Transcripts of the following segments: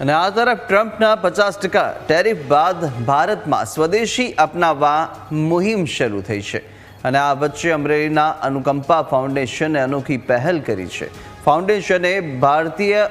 અને આ તરફ ટ્રમ્પના પચાસ ટકા ટેરિફ બાદ ભારતમાં સ્વદેશી અપનાવવા મુહિમ શરૂ થઈ છે. અને આ વચ્ચે અમરેલીના અનુકંપા ફાઉન્ડેશને અનોખી પહેલ કરી છે. ફાઉન્ડેશને ભારતીય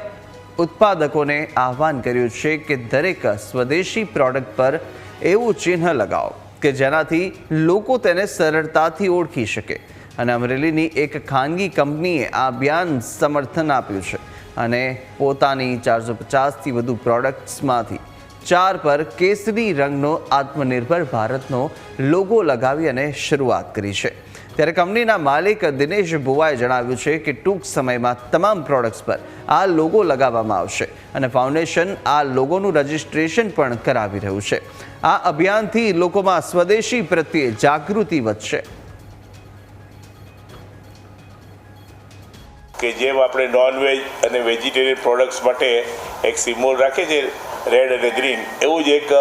ઉત્પાદકોને આહવાન કર્યું છે કે દરેક સ્વદેશી પ્રોડક્ટ પર એવું ચિહ્ન લગાવો કે જેનાથી લોકો તેને સરળતાથી ઓળખી શકે. અને અમરેલીની એક ખાનગી કંપનીએ આ અભિયાન સમર્થન આપ્યું છે અને પોતાની ચારસો પચાસથી વધુ પ્રોડક્ટ્સમાંથી ચાર પર કેસરી રંગનો આત્મનિર્ભર ભારતનો લોગો લગાવી અને શરૂઆત કરી છે. ત્યારે કંપનીના માલિક દિનેશ ભુવાએ જણાવ્યું છે કે ટૂંક સમયમાં તમામ પ્રોડક્ટ્સ પર આ લોગો લગાવવામાં આવશે અને ફાઉન્ડેશન આ લોગોનું રજિસ્ટ્રેશન પણ કરાવી રહ્યું છે. આ અભિયાનથી લોકોમાં સ્વદેશી પ્રત્યે જાગૃતિ વધશે. કે જેમ આપણે નોનવેજ અને વેજીટેરિયન પ્રોડક્ટ્સ માટે એક સિમ્બોલ રાખે છે રેડ અને ગ્રીન એવું જ એક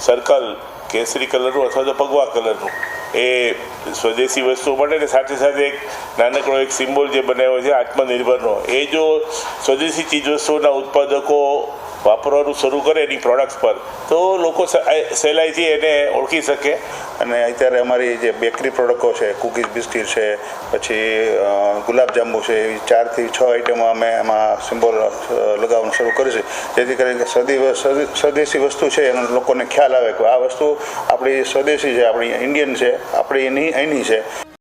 સર્કલ કેસરી કલરનું અથવા તો ભગવા કલરનું. એ સ્વદેશી વસ્તુઓ માટે ને સાથે સાથે એક નાનકડો એક સિમ્બોલ જે બનાવ્યો છે, આત્મનિર્ભરનો. એ જો સ્વદેશી ચીજવસ્તુઓના ઉત્પાદકો વાપરવાનું શરૂ કરે એની પ્રોડક્ટ્સ પર. તો લોકો સહેલાઈથી એને ઓળખી શકે. અને અત્યારે અમારી જે બેકરી પ્રોડક્ટો છે કૂકીઝ બિસ્કીટ છે, પછી ગુલાબજાંબુ છે, એવી ચારથી છ આઈટમો અમે એમાં સિમ્બોલ લગાવવાનું શરૂ કરીશું જેથી કરીને સદી સ્વદેશી વસ્તુ છે, એનો લોકોને ખ્યાલ આવે કે આ વસ્તુ આપણી સ્વદેશી છે, આપણી ઇન્ડિયન છે, આપણી એની અહીંની છે.